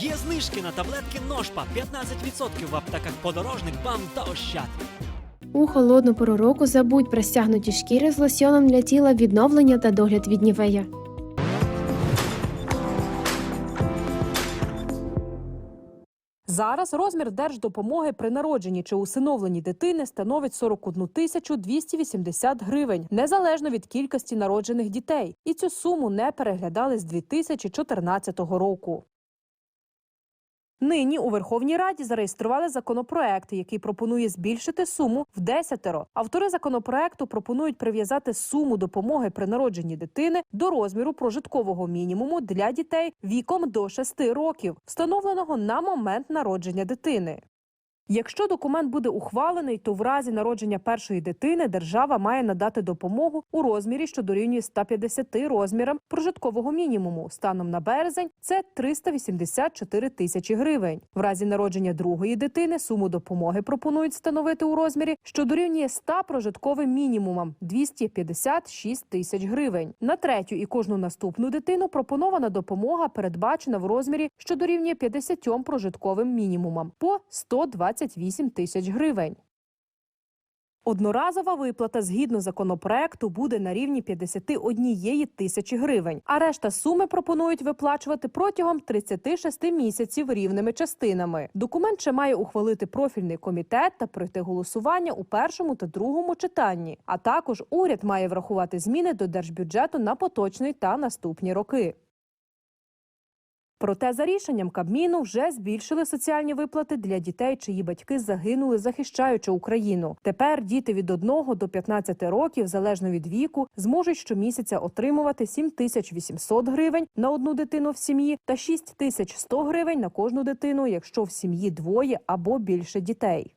Є знижки на таблетки Ножпа 15% в аптеках подорожник, бам та ощад. У холодну пору року забудь про стягнуті шкіри з лосьоном для тіла відновлення та догляд від нівея. Зараз розмір держдопомоги при народженні чи усиновленні дитини становить 41 тисячу 280 гривень, незалежно від кількості народжених дітей. І цю суму не переглядали з 2014 року. Нині у Верховній Раді зареєстрували законопроект, який пропонує збільшити суму в десятеро. Автори законопроекту пропонують прив'язати суму допомоги при народженні дитини до розміру прожиткового мінімуму для дітей віком до 6 років, встановленого на момент народження дитини. Якщо документ буде ухвалений, то в разі народження першої дитини держава має надати допомогу у розмірі, що дорівнює 150 розмірам прожиткового мінімуму. Станом на березень це 384 тисячі гривень. В разі народження другої дитини суму допомоги пропонують встановити у розмірі, що дорівнює 100 прожитковим мінімумам 256 тисяч гривень. На третю і кожну наступну дитину пропонована допомога передбачена в розмірі, що дорівнює 50 прожитковим мінімумам по 128 тисяч гривень. Одноразова виплата згідно законопроекту буде на рівні 51 тисячі гривень, а решта суми пропонують виплачувати протягом 36 місяців рівними частинами. Документ ще має ухвалити профільний комітет та пройти голосування у першому та другому читанні. А також уряд має врахувати зміни до держбюджету на поточний та наступні роки. Проте за рішенням Кабміну вже збільшили соціальні виплати для дітей, чиї батьки загинули, захищаючи Україну. Тепер діти від 1 до 15 років, залежно від віку, зможуть щомісяця отримувати 7800 гривень на одну дитину в сім'ї та 6100 гривень на кожну дитину, якщо в сім'ї двоє або більше дітей.